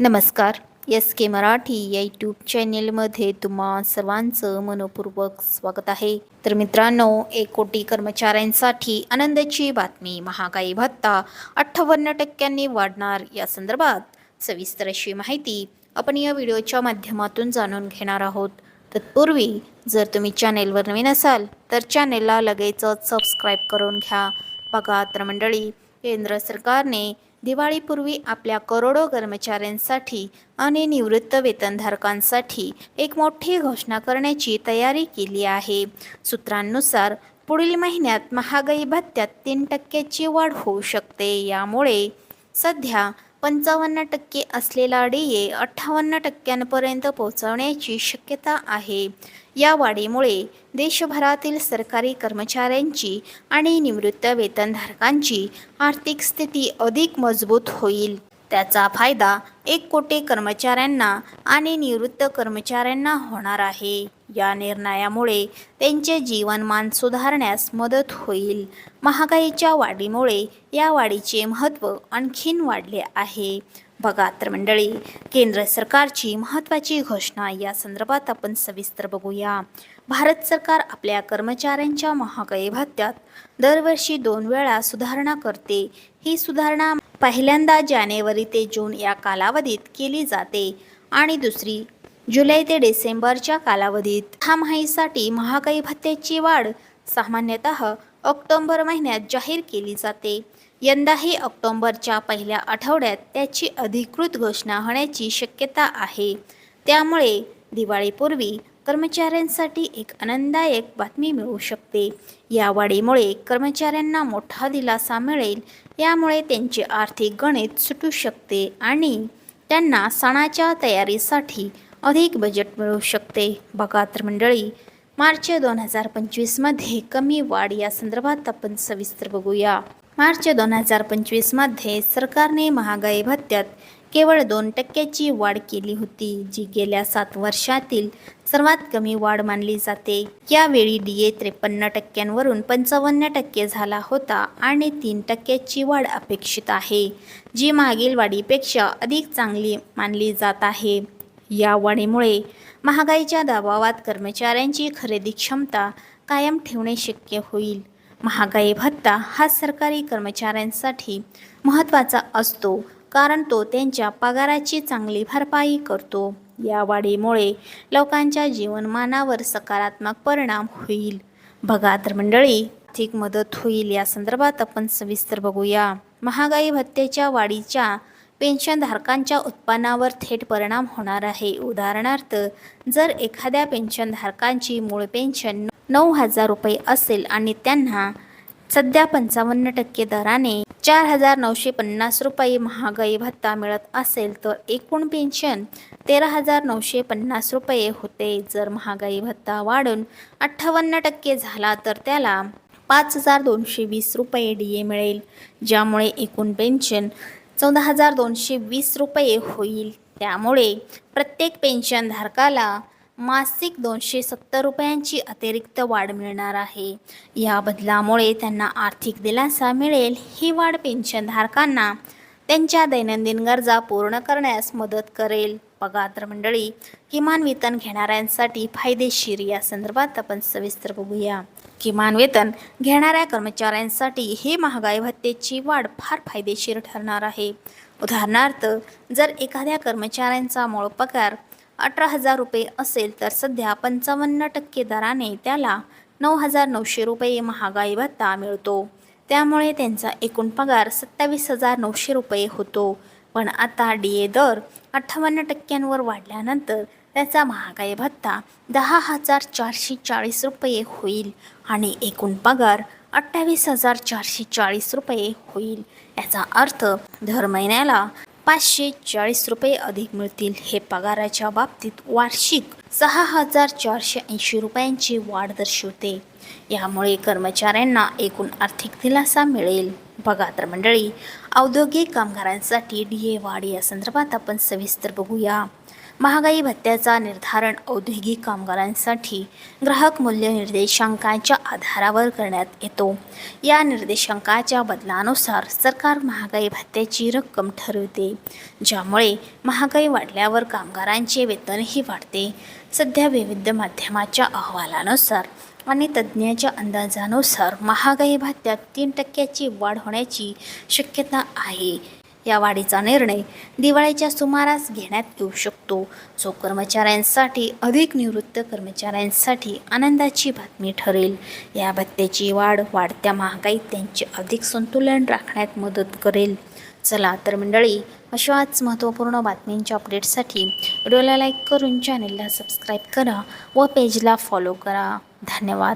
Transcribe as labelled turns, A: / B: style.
A: नमस्कार. एस के मराठी या यूट्यूब चॅनेलमध्ये तुम्हा सर्वांचं मनपूर्वक स्वागत आहे. तर मित्रांनो एक कोटी कर्मचाऱ्यांसाठी आनंदाची बातमी महागाई भत्ता अठ्ठावन्न टक्क्यांनी वाढणार या संदर्भात सविस्तर अशी माहिती आपण या व्हिडिओच्या माध्यमातून जाणून घेणार आहोत. तत्पूर्वी जर तुम्ही चॅनेलवर नवीन असाल तर चॅनेलला लगेचच सबस्क्राईब करून घ्या. बघा तर मंडळी केंद्र सरकारने दिवाळीपूर्वी आपल्या करोडो कर्मचाऱ्यांसाठी आणि निवृत्त वेतनधारकांसाठी एक मोठी घोषणा करण्याची तयारी केली आहे. सूत्रांनुसार पुढील महिन्यात महागाई भत्त्यात तीन टक्क्याची वाढ होऊ शकते. यामुळे सध्या पंचावन्न टक्के असलेला डीए अठ्ठावन्न टक्क्यांपर्यंत पोहोचवण्याची शक्यता आहे. या वाढीमुळे देशभरातील सरकारी कर्मचाऱ्यांची आणि निवृत्त वेतनधारकांची आर्थिक स्थिती अधिक मजबूत होईल. त्याचा फायदा एक कोटी कर्मचाऱ्यांना आणि निवृत्त कर्मचाऱ्यांना होणार आहे. या निर्णयामुळे त्यांचे जीवनमान सुधारण्यास मदत होईल. महागाईच्या वाढीमुळे या वाढीचे महत्त्व आणखीन वाढले आहे. बघा तर मंडळी केंद्र सरकारची महत्त्वाची घोषणा या संदर्भात आपण सविस्तर बघूया. भारत सरकार आपल्या कर्मचाऱ्यांच्या महागाई भत्त्यात दरवर्षी दोन वेळा सुधारणा करते. ही सुधारणा पहिल्यांदा जानेवारी ते जून या कालावधीत केली जाते आणि दुसरी जुलै ते डिसेंबरच्या कालावधीत. हामाहीसाठी महागाई भत्त्याची वाढ सामान्यतः ऑक्टोंबर महिन्यात जाहीर केली जाते. यंदाही ऑक्टोंबरच्या पहिल्या आठवड्यात त्याची अधिकृत घोषणा होण्याची शक्यता आहे. त्यामुळे दिवाळीपूर्वी कर्मचाऱ्यांसाठी एक आनंददायक बातमी मिळू शकते. या वाढीमुळे कर्मचाऱ्यांना मोठा दिलासा मिळेल यामुळे त्यांचे आर्थिक गणित सुटू शकते आणि त्यांना सणाच्या तयारीसाठी अधिक बजेट मिळू शकते. बघा तर मंडळी मार्च दोन हजार पंचवीसमध्ये कमी वाढ या संदर्भात आपण सविस्तर बघूया. मार्च दोन हजार पंचवीसमध्ये सरकारने महागाई भत्त्यात केवळ दोन टक्क्याची वाढ केली होती जी गेल्या सात वर्षातील सर्वात कमी वाढ मानली जाते. यावेळी डी ए त्रेपन्न टक्क्यांवरून पंचावन्न टक्के झाला होता आणि तीन टक्क्याची वाढ अपेक्षित आहे जी मागील वाढीपेक्षा अधिक चांगली मानली जात आहे. या वाढीमुळे महागाईच्या दबावात कर्मचाऱ्यांची खरेदी क्षमता कायम ठेवणे शक्य होईल. महागाई भत्ता हा सरकारी कर्मचाऱ्यांसाठी महत्त्वाचा असतो कारण तो त्यांच्या पगाराची चांगली भरपाई करतो. या वाढीमुळे लोकांच्या जीवनमानावर सकारात्मक परिणाम होईल. बघा तर मंडळी आर्थिक मदत होईल या संदर्भात आपण सविस्तर बघूया. महागाई भत्त्याच्या वाढीच्या पेन्शनधारकांच्या उत्पन्नावर थेट परिणाम होणार आहे. उदाहरणार्थ जर एखाद्या पेन्शनधारकांची मूळ पेन्शन नऊ हजार रुपये असेल आणि त्यांना सध्या पंचावन्न टक्के दराने चार हजार नऊशे पन्नास रुपये महागाई भत्ता मिळत असेल तर एकूण पेन्शन तेरा हजार नऊशे पन्नास रुपये होते. जर महागाई भत्ता वाढून अठ्ठावन्न टक्के झाला तर त्याला पाच हजार दोनशे वीस रुपये डी ए मिळेल ज्यामुळे एकूण पेन्शन चौदा हजार दोनशे वीस रुपये होईल. त्यामुळे प्रत्येक पेन्शनधारकाला मासिक दोनशे सत्तर रुपयांची अतिरिक्त वाढ मिळणार आहे. या बदलामुळे त्यांना आर्थिक दिलासा मिळेल. ही वाढ पेन्शनधारकांना त्यांच्या दैनंदिन गरजा पूर्ण करण्यास मदत करेल. पगार मंडळी किमान वेतन घेणाऱ्यांसाठी फायदेशीर. या संदर्भात आपण सविस्तर बघूया. किमान वेतन घेणाऱ्या कर्मचाऱ्यांसाठी हे महागाई भत्तेची वाढ फार फायदेशीर ठरणार आहे. उदाहरणार्थ जर एखाद्या कर्मचाऱ्यांचा मूळ पगार अठरा हजार रुपये असेल तर सध्या पंचावन्न टक्के दराने त्याला नऊ हजार नऊशे रुपये महागाई भत्ता मिळतो. त्यामुळे त्यांचा एकूण पगार सत्तावीस हजार नऊशे रुपये होतो. पण आता डी ए दर अठ्ठावन्न टक्क्यांवर वाढल्यानंतर त्याचा महागाई भत्ता दहा हजार चारशे चाळीस रुपये होईल आणि एकूण पगार अठ्ठावीस हजार चारशे चाळीस रुपये होईल. याचा अर्थ दर महिन्याला पाचशे चाळीस रुपये अधिक मिळतील. हे पगाराच्या बाबतीत वार्षिक सहा हजार चारशे ऐंशी रुपयांची वाढ दर्शवते. यामुळे कर्मचाऱ्यांना एकूण आर्थिक दिलासा मिळेल. बघा तर मंडळी औद्योगिक कामगारांसाठी डी ए वाढ या संदर्भात आपण सविस्तर बघूया. महागाई भत्त्याचा निर्धारण औद्योगिक कामगारांसाठी ग्राहक मूल्य निर्देशांकाच्या आधारावर करण्यात येतो. या निर्देशांकाच्या बदलानुसार सरकार महागाई भत्त्याची रक्कम ठरवते ज्यामुळे महागाई वाढल्यावर कामगारांचे वेतनही वाढते. सध्या विविध माध्यमाच्या अहवालानुसार आणि तज्ज्ञाच्या अंदाजानुसार महागाई भत्त्यात तीन टक्क्याची वाढ होण्याची शक्यता आहे. या वाढीचा निर्णय दिवाळीच्या सुमारास घेण्यात येऊ शकतो. जो कर्मचाऱ्यांसाठी अधिक निवृत्त कर्मचाऱ्यांसाठी आनंदाची बातमी ठरेल. या भत्त्याची वाढ वाढत्या महागाईत त्यांचे अधिक संतुलन राखण्यात मदत करेल. चला तर मंडळी अशाच महत्त्वपूर्ण बातमींच्या अपडेटसाठी व्हिडिओला लाईक करून चॅनेलला सबस्क्राईब करा व पेजला फॉलो करा. धन्यवाद.